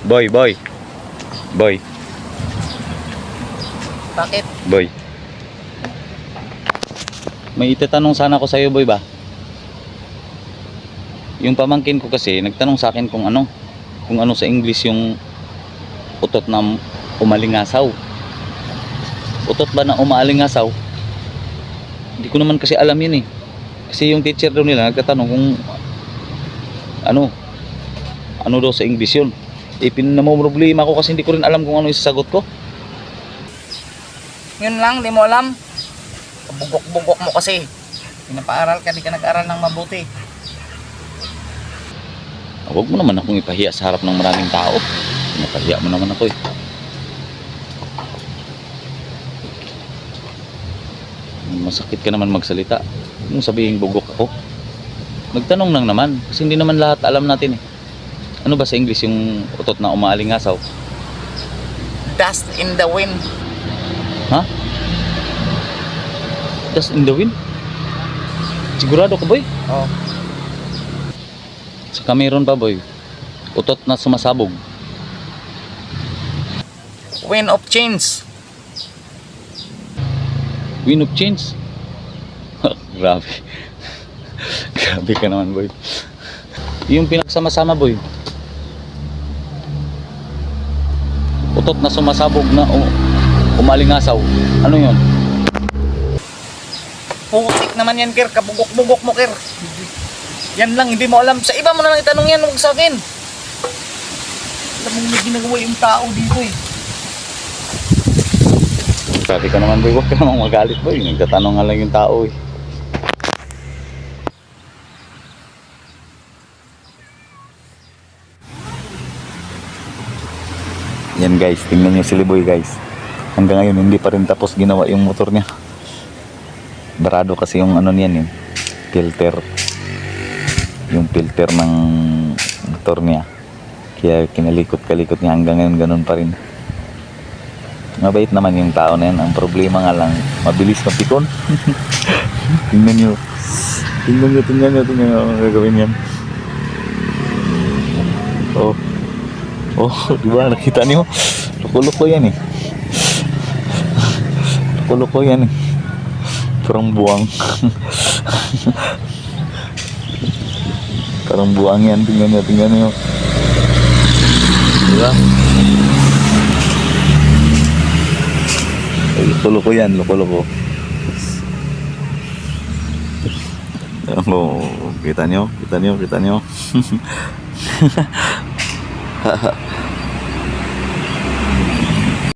Boy, boy. Boy, Bakit? boy. May itatanong sana ako sa iyo, boy ba? Yung pamangkin ko kasi nagtanong sa akin kung ano, kung ano sa English yung utot na umalingasaw. Utot ba na umaalingasaw? Hindi ko naman kasi alam yun eh. Kasi yung teacher daw nila nagtatanong kung ano, ano daw sa English yun. Eh, pinamumroblema ko kasi hindi ko rin alam kung ano yung sasagot ko. Yun lang, di mo alam. Bugok-bugok mo kasi. Pinapaaral ka, di ka nag-aral ng mabuti. Ah, Huwag mo naman akong ipahiya sa harap ng maraming tao. Pinapahiya mo naman ako eh. Masakit ka naman magsalita. Mong sabihin bugok ako. Nagtanong lang naman. Kasi hindi naman lahat alam natin eh. Ano ba sa English yung utot na umaalingasaw? Dust in the wind. Ha? Dust in the wind? Sigurado ka boy? Oh. Saka mayroon pa boy. Utot na sumasabog. Wind of change. Wind of change. Grabe. Grabe ka naman, boy. Yung pinagsama-sama, boy. Utot na sumasabog na um- umalingasaw. Ano yun? Putik naman yan, Kir. Kabugok-bugok mo, Kir. Yan lang, hindi mo alam. Sa iba mo na lang itanong yan, huwag sa akin. Alam mo, may ginagawa yung tao dito eh. Grabe ka naman, boy. Huwag ka namang magalit, boy. Nagtatanong nga lang yung tao, eh. Yan guys, tingnan nyo si Liboy guys. Hanggang ngayon hindi pa rin tapos ginawa yung motor niya. Barado kasi yung ano niyan yung filter. Yung filter ng motor niya. Kaya kinalikot-kalikot niya hanggang ngayon ganun pa rin. Mabait naman yung tao na yan. Ang problema nga lang, mabilis mapikon. tingnan nyo. Tingnan nyo, tingnan nyo, tingnan nyo. Ang gagawin yan. Oh. Oh, di ba? Nakita niyo? Loko-loko yan eh. Loko-loko yan eh. Parang buwang. Parang buwang yan. Tingnan niyo, tingnan niyo. Di ba? Ay, Loko-loko yan, loko-loko. Oh, kita nyo, kita nyo, kita nyo. 哈 哈